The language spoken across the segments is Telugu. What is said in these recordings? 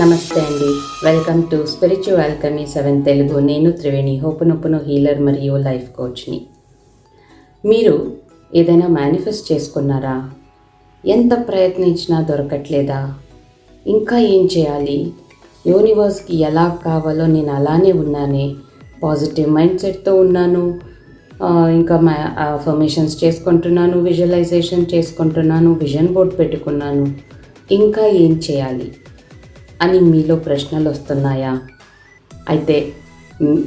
నమస్తే అండి. Welcome to spiritual welcome seven Telugu. నేను త్రివేణి. హోపునొప్పును హీలర్ మరియు లైఫ్ కోచ్ని. మీరు ఏదైనా మేనిఫెస్ట్ చేసుకున్నారా? ఎంత ప్రయత్నించినా దొరకట్లేదా? ఇంకా ఏం చేయాలి? యూనివర్స్కి ఎలా కావాలో నేను అలానే ఉన్నానే. పాజిటివ్ మైండ్ సెట్తో ఉన్నాను. ఇంకా మా అఫర్మేషన్స్ చేసుకుంటున్నాను విజువలైజేషన్ చేసుకుంటున్నాను విజన్ బోర్డ్ పెట్టుకున్నాను. ఇంకా ఏం చేయాలి? అని మీలో ప్రశ్నలు వస్తున్నాయా? అయితే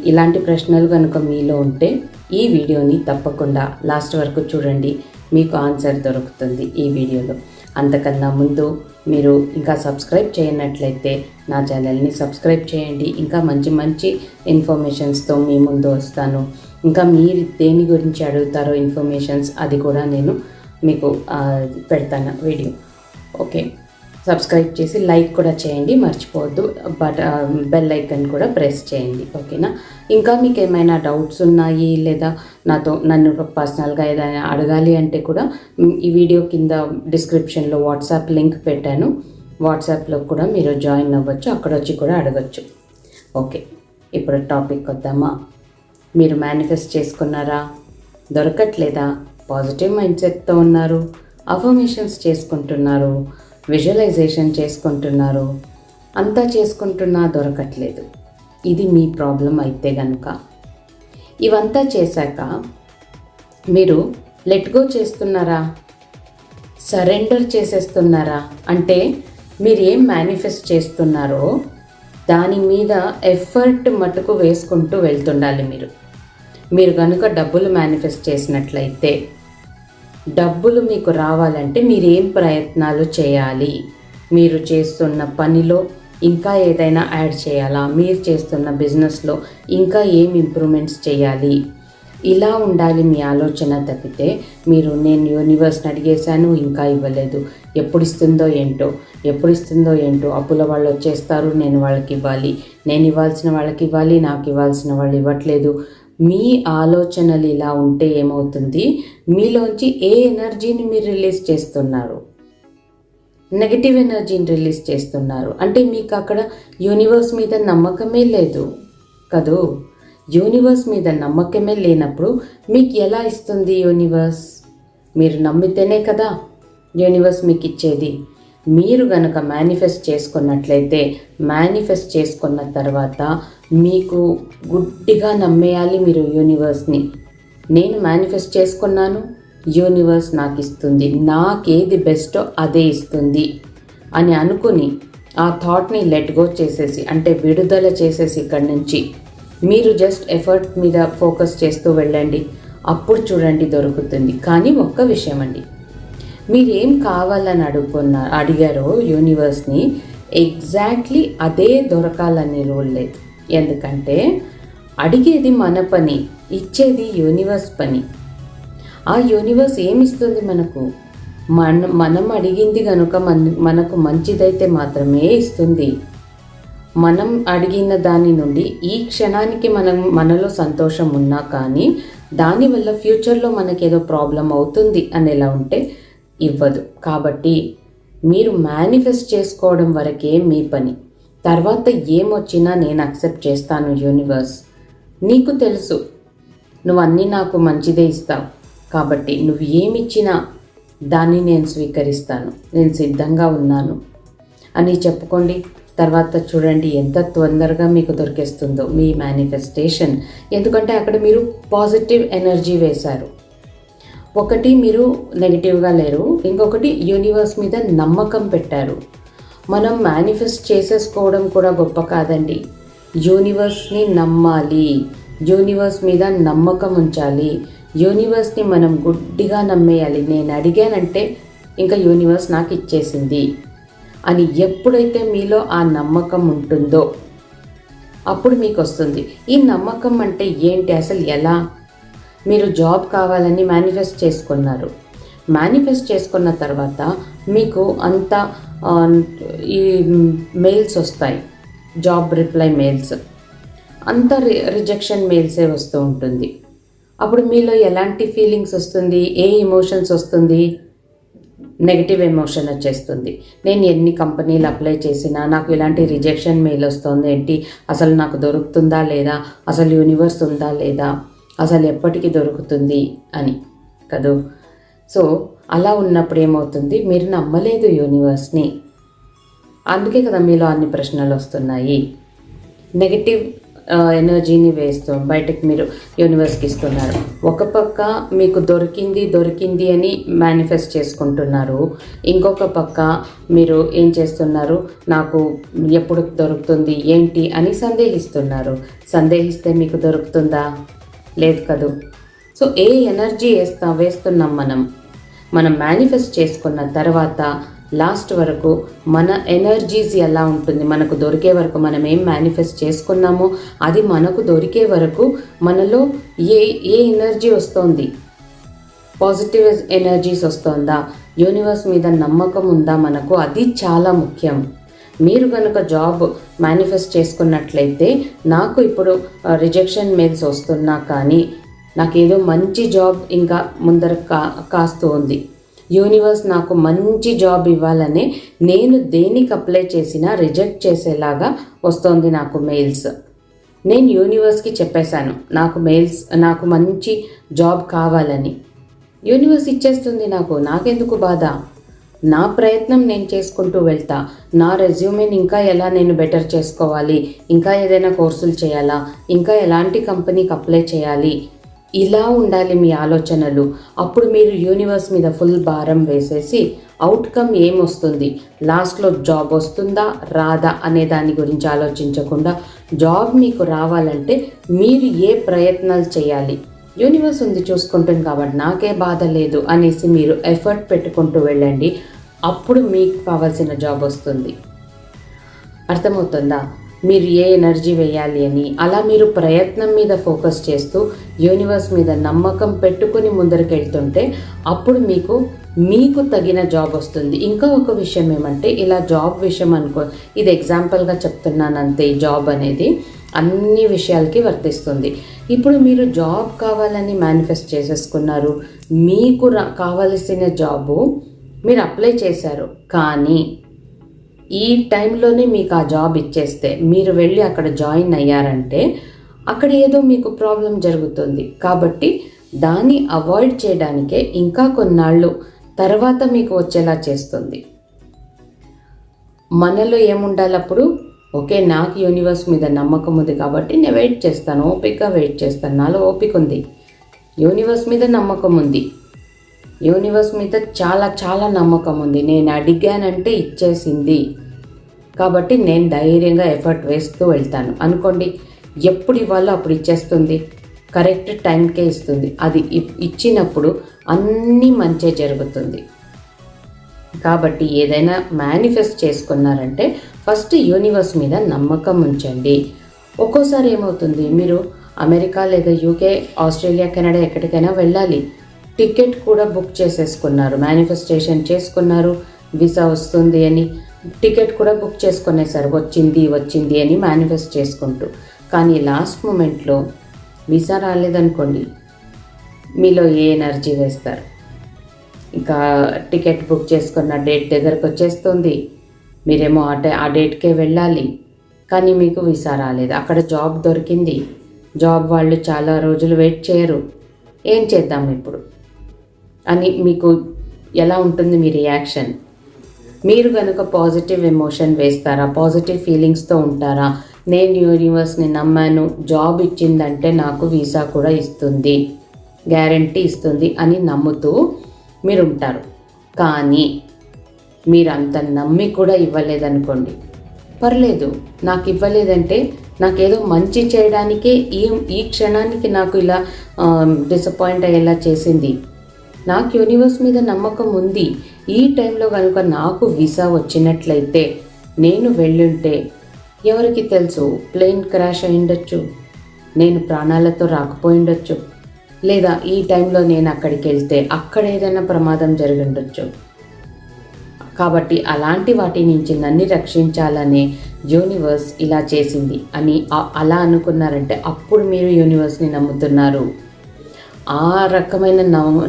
ఇలాంటి ప్రశ్నలు కనుక మీలో ఉంటే ఈ వీడియోని తప్పకుండా లాస్ట్ వరకు చూడండి. మీకు ఆన్సర్ దొరుకుతుంది ఈ వీడియోలో. అంతకన్నా ముందు మీరు ఇంకా సబ్స్క్రైబ్ చేయనట్లయితే నా ఛానల్ని సబ్స్క్రైబ్ చేయండి. ఇంకా మంచి మంచి ఇన్ఫర్మేషన్స్తో మీ ముందు వస్తాను. ఇంకా మీరు దేని గురించి అడుగుతారో ఇన్ఫర్మేషన్స్ అది కూడా నేను మీకు పెడతాను వీడియో. ఓకే. సబ్స్క్రైబ్ చేసి లైక్ కూడా చేయండి మర్చిపోవద్దు. బట్ బెల్ ఐకన్ కూడా ప్రెస్ చేయండి ఓకేనా ఇంకా మీకు ఏమైనా డౌట్స్ ఉన్నాయి లేదా నాతో నన్ను పర్సనల్గా ఏదైనా అడగాలి అంటే కూడా ఈ వీడియో కింద డిస్క్రిప్షన్లో వాట్సాప్ లింక్ పెట్టాను. వాట్సాప్లో కూడా మీరు జాయిన్ అవ్వచ్చు అక్కడ వచ్చి కూడా అడగచ్చు. ఓకే ఇప్పుడు టాపిక్ వద్దామా? మీరు మేనిఫెస్ట్ చేసుకున్నారా? దొరకట్లేదా? పాజిటివ్ మైండ్ సెట్తో ఉన్నారు? అఫర్మేషన్స్ చేసుకుంటున్నారు? విజువలైజేషన్ చేసుకుంటున్నారు. అంతా చేసుకుంటున్నా దొరకట్లేదు. ఇది మీ ప్రాబ్లం అయితే గనుక. ఇవంతా చేశాక మీరు లెట్ గో చేస్తున్నారా? సరెండర్ చేసేస్తున్నారా? అంటే మీరు ఏం మేనిఫెస్ట్ చేస్తున్నారో దాని మీద ఎఫర్ట్ మటుకు వేసుకుంటూ వెళ్తుండాలి మీరు. మీరు కనుక డబ్బులు మేనిఫెస్ట్ చేసినట్లయితే డబ్బులు మీకు రావాలంటే మీరు ఏం ప్రయత్నాలు చేయాలి? మీరు చేస్తున్న పనిలో ఇంకా ఏదైనా యాడ్ చేయాలా? మీరు చేస్తున్న బిజినెస్లో ఇంకా ఏం ఇంప్రూవ్మెంట్స్ చేయాలి? ఇలా ఉండాలి మీ ఆలోచన తప్పితే మీరు నేను యూనివర్స్ని అడిగేశాను ఇంకా ఇవ్వలేదు. ఎప్పుడు ఇస్తుందో ఏంటో ఎప్పుడు ఇస్తుందో ఏంటో అప్పుల వాళ్ళు వచ్చేస్తారు నేను వాళ్ళకి ఇవ్వాలి. నేను ఇవ్వాల్సిన వాళ్ళకి ఇవ్వాలి నాకు ఇవ్వాల్సిన వాళ్ళు ఇవ్వట్లేదు. మీ ఆలోచనలు ఇలా ఉంటే ఏమవుతుంది? మీలోంచి ఏ ఎనర్జీని మీరు రిలీజ్ చేస్తున్నారు? నెగటివ్ ఎనర్జీని రిలీజ్ చేస్తున్నారు. అంటే మీకు అక్కడ యూనివర్స్ మీద నమ్మకమే లేదు కదూ? యూనివర్స్ మీద నమ్మకమే లేనప్పుడు మీకు ఎలా ఇస్తుంది యూనివర్స్? మీరు నమ్మితేనే కదా యూనివర్స్ మీకు ఇచ్చేది. మీరు గనక మేనిఫెస్ట్ చేసుకున్నట్లయితే మేనిఫెస్ట్ చేసుకున్న తర్వాత మీకు గుడ్డిగా నమ్మేయాలి మీరు యూనివర్స్ని. నేను మేనిఫెస్ట్ చేసుకున్నాను. యూనివర్స్ నాకు ఇస్తుంది నాకేది బెస్టో అదే ఇస్తుంది. అని అనుకుని ఆ థాట్ని లెట్ గో చేసేసి అంటే విడుదల చేసేసి ఇక్కడి నుంచి. మీరు జస్ట్ ఎఫర్ట్ మీద ఫోకస్ చేస్తూ వెళ్ళండి. అప్పుడు చూడండి దొరుకుతుంది. కానీ ఒక్క విషయం అండి. మీరు ఏం కావాలని అడుగుకున్న అడిగారో యూనివర్స్ని ఎగ్జాక్ట్లీ అదే దొరకాలని రూల్ లేదు. ఎందుకంటే అడిగేది మన పని ఇచ్చేది యూనివర్స్ పని. ఆ యూనివర్స్ ఏమిస్తుంది మనకు? మన మనం అడిగింది కనుక మన మనకు మంచిదైతే మాత్రమే ఇస్తుంది. మనం అడిగిన దాని నుండి ఈ క్షణానికి మనం మనలో సంతోషం ఉన్నా కానీ దానివల్ల ఫ్యూచర్లో మనకేదో ప్రాబ్లం అవుతుంది అని ఎలా ఉంటే ఇవ్వదు. కాబట్టి మీరు మేనిఫెస్ట్ చేసుకోవడం వరకే మీ పని. తర్వాత ఏమొచ్చినా నేను అక్సెప్ట్ చేస్తాను యూనివర్స్ నీకు తెలుసు నువ్వు అన్నీ నాకు మంచిదే ఇస్తావు. కాబట్టి నువ్వు ఏమిచ్చినా దాన్ని నేను స్వీకరిస్తాను. నేను సిద్ధంగా ఉన్నాను. అని చెప్పుకోండి. తర్వాత చూడండి ఎంత తొందరగా మీకు దొరికేస్తుందో మీ మేనిఫెస్టేషన్ ఎందుకంటే అక్కడ మీరు పాజిటివ్ ఎనర్జీ వేశారు. ఒకటి మీరు నెగిటివ్గా లేరు. ఇంకొకటి యూనివర్స్ మీద నమ్మకం పెట్టారు. మనం మేనిఫెస్ట్ చేసేసుకోవడం కూడా గొప్ప కాదండి. యూనివర్స్ని నమ్మాలి. యూనివర్స్ మీద నమ్మకం ఉంచాలి. యూనివర్స్ని మనం గుడ్డిగా నమ్మేయాలి. నేను అడిగానంటే ఇంకా యూనివర్స్ నాకు ఇచ్చేసింది అని ఎప్పుడైతే మీలో ఆ నమ్మకం ఉంటుందో అప్పుడు మీకు వస్తుంది ఈ నమ్మకం అంటే ఏంటి? అసలు ఎలా? మీరు జాబ్ కావాలని మేనిఫెస్ట్ చేసుకున్నారు. మేనిఫెస్ట్ చేసుకున్న తర్వాత మీకు అంత ఈ మెయిల్స్ వస్తాయి. జాబ్ రిప్లై మెయిల్స్ అంత రి రిజెక్షన్ మెయిల్సే వస్తూ ఉంటుంది. అప్పుడు మీలో ఎలాంటి ఫీలింగ్స్ వస్తుంది? ఏ ఇమోషన్స్ వస్తుంది? నెగిటివ్ ఎమోషన్ వచ్చేస్తుంది. నేను ఎన్ని కంపెనీలు అప్లై చేసినా నాకు ఇలాంటి రిజెక్షన్ మెయిల్ వస్తుంది? ఏంటి? అసలు నాకు దొరుకుతుందా లేదా? అసలు యూనివర్స్ ఉందా లేదా? అసలు ఎప్పటికీ దొరుకుతుంది అని. కదూ? సో అలా ఉన్నప్పుడు ఏమవుతుంది? మీరు నమ్మలేదు యూనివర్స్ని అందుకే కదా మీలో అన్ని ప్రశ్నలు వస్తున్నాయి. నెగిటివ్ ఎనర్జీని వేస్తూ బయటకు మీరు యూనివర్స్కి ఇస్తున్నారు. ఒక పక్క మీకు దొరికింది దొరికింది అని మేనిఫెస్ట్ చేసుకుంటున్నారు. ఇంకొక పక్క మీరు ఏం చేస్తున్నారు? నాకు ఎప్పుడు దొరుకుతుంది ఏంటి అని సందేహిస్తున్నారు. సందేహిస్తే మీకు దొరుకుతుందా? లేదు కదూ? సో ఏ ఎనర్జీ వేస్తా వేస్తున్నాం మనం? మనం మేనిఫెస్ట్ చేసుకున్న తర్వాత లాస్ట్ వరకు మన ఎనర్జీస్ ఎలా ఉంటుంది? మనకు దొరికే వరకు మనం ఏం మేనిఫెస్ట్ చేసుకున్నామో అది మనకు దొరికే వరకు మనలో ఏ ఏ ఎనర్జీ వస్తుంది? పాజిటివ్ ఎనర్జీస్ వస్తుందా? యూనివర్స్ మీద నమ్మకం ఉందా మనకు? అది చాలా ముఖ్యం. మీరు కనుక జాబ్ మేనిఫెస్ట్ చేసుకున్నట్లయితే నాకు ఇప్పుడు రిజెక్షన్ మెయిల్స్ వస్తున్నా కానీ నాకేదో మంచి జాబ్ ఇంకా ముందర కా కాస్తూ ఉంది యూనివర్స్ నాకు మంచి జాబ్ ఇవ్వాలని నేను దేనికి అప్లై చేసినా రిజెక్ట్ చేసేలాగా వస్తోంది నాకు మెయిల్స్. నేను యూనివర్స్కి చెప్పేశాను నాకు మెయిల్స్ నాకు మంచి జాబ్ కావాలని. యూనివర్స్ ఇచ్చేస్తుంది నాకు నాకెందుకు బాధ? నా ప్రయత్నం నేను చేసుకుంటూ వెళ్తా నా రెజ్యూమేని ఇంకా ఎలా నేను బెటర్ చేసుకోవాలి ఇంకా ఏదైనా కోర్సులు చేయాలా ఇంకా ఎలాంటి కంపెనీకి అప్లై చేయాలి ఇలా ఉండాలి మీ ఆలోచనలు. అప్పుడు మీరు యూనివర్స్ మీద ఫుల్ భారం వేసేసి అవుట్కమ్ ఏమొస్తుంది? లాస్ట్లో జాబ్ వస్తుందా రాదా అనే దాని గురించి ఆలోచించకుండా జాబ్ మీకు రావాలంటే మీరు ఏ ప్రయత్నాలు చేయాలి? యూనివర్స్ ఉంది చూసుకుంటుంది కాబట్టి నాకే బాధ లేదు అనేసి మీరు ఎఫర్ట్ పెట్టుకుంటూ వెళ్ళండి. అప్పుడు మీకు కావాల్సిన జాబ్ వస్తుంది. అర్థమవుతుందా? మీరు ఏ ఎనర్జీ వేయాలి అని అలా మీరు ప్రయత్నం మీద ఫోకస్ చేస్తూ యూనివర్స్ మీద నమ్మకం పెట్టుకుని ముందరికెళ్తుంటే అప్పుడు మీకు మీకు తగిన జాబ్ వస్తుంది. ఇంకా ఒక విషయం ఏమంటే ఇలా జాబ్ విషయం అనుకో ఇది ఎగ్జాంపుల్గా చెప్తున్నాను అంతే జాబ్ అనేది అన్ని విషయాలకి వర్తిస్తుంది. ఇప్పుడు మీరు జాబ్ కావాలని మేనిఫెస్ట్ చేసేసుకున్నారు మీకు కావలసిన జాబు మీరు అప్లై చేశారు కానీ ఈ టైంలోనే మీకు ఆ జాబ్ ఇచ్చేస్తే మీరు వెళ్ళి అక్కడ జాయిన్ అయ్యారంటే అక్కడ ఏదో మీకు ప్రాబ్లం జరుగుతుంది. కాబట్టి దాన్ని అవాయిడ్ చేయడానికే ఇంకా కొన్నాళ్ళు తర్వాత మీకు వచ్చేలా చేస్తుంది. మనలో ఏముండాలి అప్పుడు? ఓకే నాకు యూనివర్స్ మీద నమ్మకం ఉంది కాబట్టి నేను వెయిట్ చేస్తాను ఓపికగా వెయిట్ చేస్తాను. నాలో ఓపిక ఉంది. యూనివర్స్ మీద నమ్మకం ఉంది. యూనివర్స్ మీద చాలా చాలా నమ్మకం ఉంది. నేను అడిగానంటే ఇచ్చేసింది. కాబట్టి నేను ధైర్యంగా ఎఫర్ట్ వేస్తూ వెళ్తాను. అనుకోండి ఎప్పుడు ఇవ్వాలో అప్పుడు ఇచ్చేస్తుంది. కరెక్ట్ టైంకే ఇస్తుంది. అది ఇచ్చినప్పుడు అన్నీ మంచే జరుగుతుంది. కాబట్టి ఏదైనా మేనిఫెస్ట్ చేసుకున్నారంటే ఫస్ట్ యూనివర్స్ మీద నమ్మకం ఉంచండి. ఒక్కోసారి ఏమవుతుంది? మీరు అమెరికా లేదా యూకే ఆస్ట్రేలియా కెనడా ఎక్కడికైనా వెళ్ళాలి. టికెట్ కూడా బుక్ చేసేసుకున్నారు. మేనిఫెస్టేషన్ చేసుకున్నారు. వీసా వస్తుంది అని టికెట్ కూడా బుక్ చేసుకునేసారు వచ్చింది వచ్చింది అని మేనిఫెస్ట్ చేసుకుంటూ. కానీ లాస్ట్ మూమెంట్లో వీసా రాలేదనుకోండి మీలో ఏ ఎనర్జీ వేస్తారు? ఇంకా టికెట్ బుక్ చేసుకున్న డేట్ దగ్గరకు వచ్చేస్తుంది. మీరేమో ఆ డే ఆ డేట్కే వెళ్ళాలి. కానీ మీకు వీసా రాలేదు. అక్కడ జాబ్ దొరికింది. జాబ్ వాళ్ళు చాలా రోజులు వెయిట్ చేయరు. ఏం చేద్దాం ఇప్పుడు? అని మీకు ఎలా ఉంటుంది మీ రియాక్షన్ మీరు కనుక పాజిటివ్ ఎమోషన్ వేస్తారా? పాజిటివ్ ఫీలింగ్స్తో ఉంటారా? నేను యూనివర్స్ని నమ్మాను జాబ్ ఇచ్చిందంటే నాకు వీసా కూడా ఇస్తుంది గ్యారంటీ ఇస్తుంది అని నమ్ముతూ మీరు ఉంటారు కానీ మీరు అంత నమ్మి కూడా ఇవ్వలేదనుకోండి. పర్లేదు నాకు ఇవ్వలేదంటే నాకేదో మంచి చేయడానికే ఈ ఈ క్షణానికి నాకు ఇలా డిసప్పాయింట్ అయ్యేలా చేసింది. నాకు యూనివర్స్ మీద నమ్మకం ఉంది. ఈ టైంలో కనుక నాకు వీసా వచ్చినట్లయితే నేను వెళ్ళుంటే ఎవరికి తెలుసు? ప్లేన్ క్రాష్ అయిండొచ్చు నేను ప్రాణాలతో రాకపోయిండొచ్చు లేదా ఈ టైంలో నేను అక్కడికి వెళ్తే అక్కడ ఏదైనా ప్రమాదం జరిగి ఉండొచ్చు. కాబట్టి అలాంటి వాటి నుంచి నన్ను రక్షించాలనే యూనివర్స్ ఇలా చేసింది అని అలా అనుకున్నారంటే అప్పుడు మీరు యూనివర్స్ని నమ్ముతున్నారు. ఆ రకమైన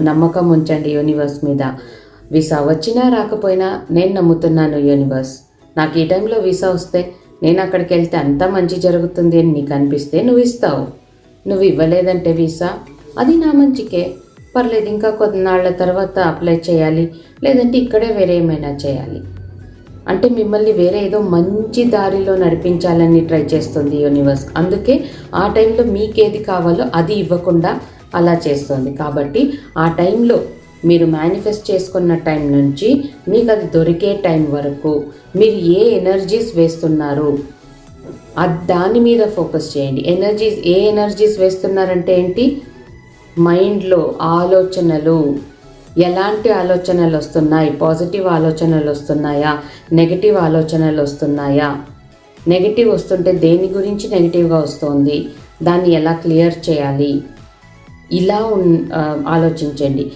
నమ్మకం ఉంచండి యూనివర్స్ మీద. వీసా వచ్చినా రాకపోయినా నేను నమ్ముతున్నాను యూనివర్స్. నాకు ఈ టైంలో వీసా వస్తే నేను అక్కడికి వెళ్తే అంతా మంచి జరుగుతుంది అని నీకు అనిపిస్తే నువ్వు ఇస్తావు. నువ్వు ఇవ్వలేదంటే వీసా అది నా మంచికే. పర్లేదు ఇంకా కొన్నాళ్ళ తర్వాత అప్లై చేయాలి లేదంటే ఇక్కడే వేరే ఏమైనా చేయాలి. అంటే మిమ్మల్ని వేరే ఏదో మంచి దారిలో నడిపించాలని ట్రై చేస్తుంది యూనివర్స్. అందుకే ఆ టైంలో మీకేది కావాలో అది ఇవ్వకుండా అలా చేస్తుంది. కాబట్టి ఆ టైంలో మీరు మేనిఫెస్ట్ చేసుకున్న టైం నుంచి మీకు అది దొరికే టైం వరకు మీరు ఏ ఎనర్జీస్ వేస్తున్నారు అది దాని మీద ఫోకస్ చేయండి. ఎనర్జీస్ ఏ ఎనర్జీస్ వేస్తున్నారంటే ఏంటి? మైండ్లో ఆలోచనలు. ఎలాంటి ఆలోచనలు వస్తున్నాయి? పాజిటివ్ ఆలోచనలు వస్తున్నాయా? నెగిటివ్ ఆలోచనలు వస్తున్నాయా? నెగిటివ్ వస్తుంటే దేని గురించి నెగిటివ్గా వస్తుంది? దాన్ని ఎలా క్లియర్ చేయాలి? ఇలా ఉన్ ఆలోచించండి.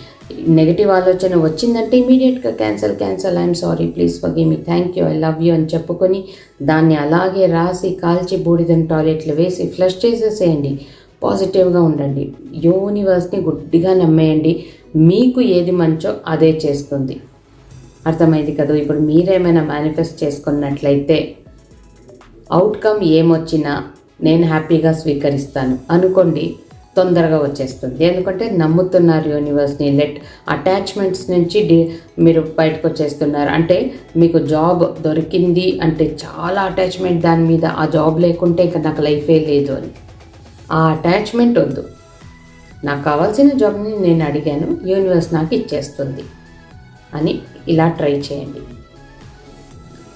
నెగిటివ్ ఆలోచన వచ్చిందంటే ఇమీడియట్గా cancel cancel I'm sorry please for me thank you I love you అని చెప్పుకొని దాన్ని అలాగే రాసి కాల్చి బూడిదని టాయిలెట్లు వేసి ఫ్లష్ చేసేసేయండి. పాజిటివ్గా ఉండండి. యూనివర్స్ని గుడ్డిగా నమ్మేయండి. మీకు ఏది మంచో అదే చేస్తుంది. అర్థమైంది కదా? ఇప్పుడు మీరేమైనా మేనిఫెస్ట్ చేసుకున్నట్లయితే అవుట్కమ్ ఏమొచ్చినా నేను హ్యాపీగా స్వీకరిస్తాను. అనుకోండి తొందరగా వచ్చేస్తుంది. ఎందుకంటే నమ్ముతున్నారు యూనివర్స్ని లెట్ అటాచ్మెంట్స్ నుంచి డి మీరు బయటకు వచ్చేస్తున్నారు అంటే మీకు జాబ్ దొరికింది అంటే చాలా అటాచ్మెంట్ దాని మీద ఆ జాబ్ లేకుంటే ఇంకా నాకు లైఫే లేదు అని. ఆ అటాచ్మెంట్ వద్దు. నాకు కావాల్సిన జాబ్ని నేను అడిగాను యూనివర్స్ నాకు ఇచ్చేస్తుంది అని ఇలా ట్రై చేయండి.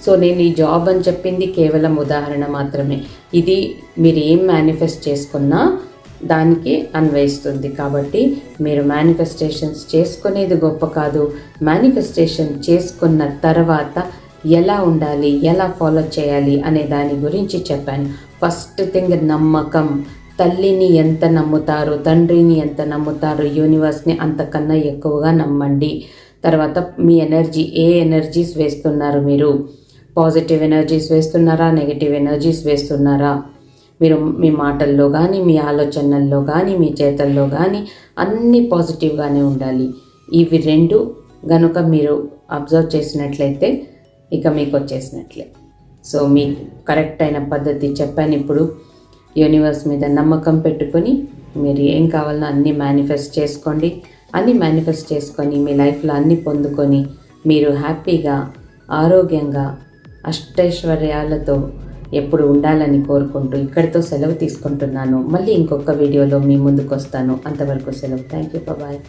సో నేను ఈ జాబ్ అని చెప్పింది కేవలం ఉదాహరణ మాత్రమే. ఇది మీరు ఏం మేనిఫెస్ట్ చేసుకున్నా దానికి అన్వయిస్తుంది. కాబట్టి మీరు మేనిఫెస్టేషన్స్ చేసుకునేది గొప్ప కాదు. మేనిఫెస్టేషన్ చేసుకున్న తర్వాత ఎలా ఉండాలి? ఎలా ఫాలో చేయాలి? అనే దాని గురించి చెప్పాను. ఫస్ట్ థింగ్ నమ్మకం. తల్లిని ఎంత నమ్ముతారు? తండ్రిని ఎంత నమ్ముతారు? యూనివర్స్ని అంతకన్నా ఎక్కువగా నమ్మండి. తర్వాత మీ ఎనర్జీ ఏ ఎనర్జీస్ వేస్తున్నారు మీరు? పాజిటివ్ ఎనర్జీస్ వేస్తున్నారా? నెగిటివ్ ఎనర్జీస్ వేస్తున్నారా? మీరు మీ మాటల్లో కానీ మీ ఆలోచనల్లో కానీ మీ చేతల్లో కానీ అన్నీ పాజిటివ్గానే ఉండాలి. ఇవి రెండు గనుక మీరు అబ్జర్వ్ చేసినట్లయితే ఇక మీకు వచ్చేసినట్లే. సో మీ కరెక్ట్ అయిన పద్ధతి చెప్పాను ఇప్పుడు. యూనివర్స్ మీద నమ్మకం పెట్టుకొని మీరు ఏం కావాలన్నా అన్నీ మేనిఫెస్ట్ చేసుకోండి. అన్నీ మేనిఫెస్ట్ చేసుకొని మీ లైఫ్లో అన్నీ పొందుకొని మీరు హ్యాపీగా ఆరోగ్యంగా అష్టైశ్వర్యాలతో ఎప్పుడు ఉండాలని కోరుకుంటూ ఇక్కడితో సెలవు తీసుకుంటున్నాను. మళ్ళీ ఇంకొక వీడియోలో మీ ముందుకు వస్తాను అంతవరకు సెలవు. Thank you bye